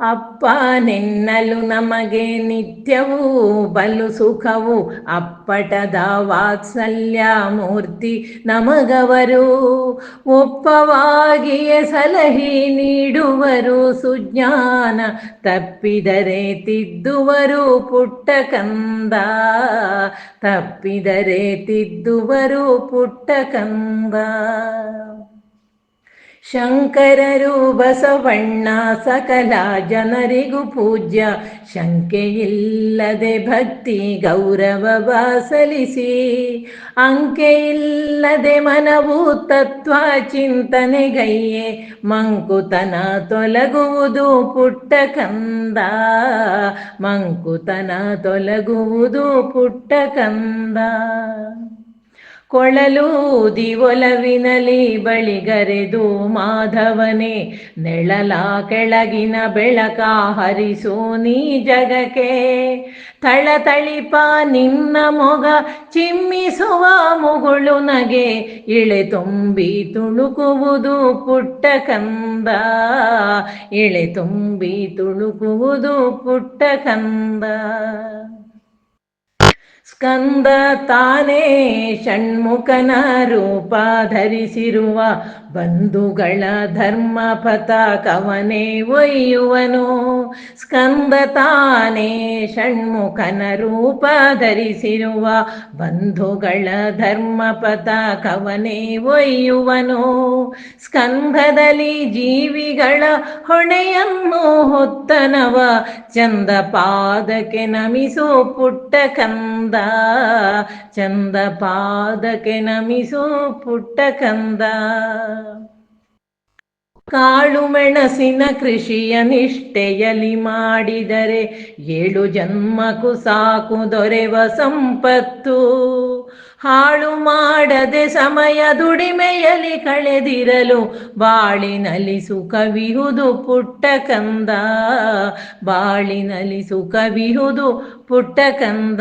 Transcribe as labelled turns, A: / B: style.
A: ಅಪ್ಪ ನಿನ್ನಲು ನಮಗೆ ನಿತ್ಯವೂ ಬಲು ಸುಖವು, ಅಪ್ಪಟದ ವಾತ್ಸಲ್ಯ ಮೂರ್ತಿ ನಮಗವರು. ಒಪ್ಪವಾಗಿಯೇ ಸಲಹೆ ನೀಡುವರು ಸುಜ್ಞಾನ, ತಪ್ಪಿದರೆ ತಿದ್ದುವರು ಪುಟ್ಟ ಕಂದ. ತಪ್ಪಿದರೆ ತಿದ್ದುವರು ಪುಟ್ಟ ಕಂದ. ಶಂಕರರು ಸವಣ್ಣ ಸಕಲ ಜನರಿಗೂ ಪೂಜ್ಯ. ಶಂಕೆಯಿಲ್ಲದೆ ಭಕ್ತಿ ಗೌರವ ಸಲ್ಲಿಸಿ ಅಂಕೆಯಿಲ್ಲದೆ ಮನವು ತತ್ವ ಚಿಂತನೆಗೈಯೆ. ಮಂಕುತನ ತೊಲಗುವುದು ಪುಟ್ಟ ಕಂದ. ಮಂಕುತನ ತೊಲಗುವುದು ಪುಟ್ಟ ಕಂದ. ಕೊಳಲೂದಿ ಒಲವಿನಲಿ ಬಳಿಗರೆದು ಮಾಧವನೇ, ನೆಳಲ ಕೆಳಗಿನ ಬೆಳಕ ಹರಿಸು ನೀ ಜಗಕ್ಕೆ. ತಳತಳಿಪ ನಿನ್ನ ಮೊಗ ಚಿಮ್ಮಿಸುವ ಮುಗುಳು ನಗೆ, ಇಳೆ ತುಂಬಿ ತುಳುಕುವುದು ಪುಟ್ಟ ಕಂದ. ಇಳೆ ತುಂಬಿ ತುಳುಕುವುದು ಪುಟ್ಟ ಕಂದ. ಸ್ಕಂದ ತಾನೇ ಷಣ್ಮುಖನ ರೂಪ ಧರಿಸಿರುವ ಬಂಧುಗಳ ಧರ್ಮ ಕವನೆ ಒಯ್ಯುವನು. ಸ್ಕಂದ ತಾನೇ ಷಣ್ಮುಖನ ರೂಪ ಧರಿಸಿರುವ ಬಂಧುಗಳ ಧರ್ಮ ಕವನೇ ಒಯ್ಯುವನು. ಸ್ಕಂಧದಲ್ಲಿ ಜೀವಿಗಳ ಹೊಣೆಯನ್ನು ಹೊತ್ತನವ ಚಂದ ಪಾದಕ್ಕೆ ನಮಿಸು ಪುಟ್ಟ ಕಂದ ಚಂದ ಪಾದಕ್ಕೆ ನಮಿಸು ಪುಟ್ಟ ಕಂದ ಕಾಳು ಮೆಣಸಿನ ಕೃಷಿಯ ನಿಷ್ಠೆಯಲ್ಲಿ ಮಾಡಿದರೆ ಏಳು ಜನ್ಮಕ್ಕೂ ಸಾಕು ದೊರೆವ ಸಂಪತ್ತು. ಹಾಳು ಮಾಡದೆ ಸಮಯ ದುಡಿಮೆಯಲ್ಲಿ ಕಳೆದಿರಲು ಬಾಳಿನಲ್ಲಿ ಸುಖವಿಹುದು ಪುಟ್ಟ ಕಂದ. ಬಾಳಿನಲ್ಲಿ ಸುಖವಿಹುದು ಪುಟ್ಟ ಕಂದ.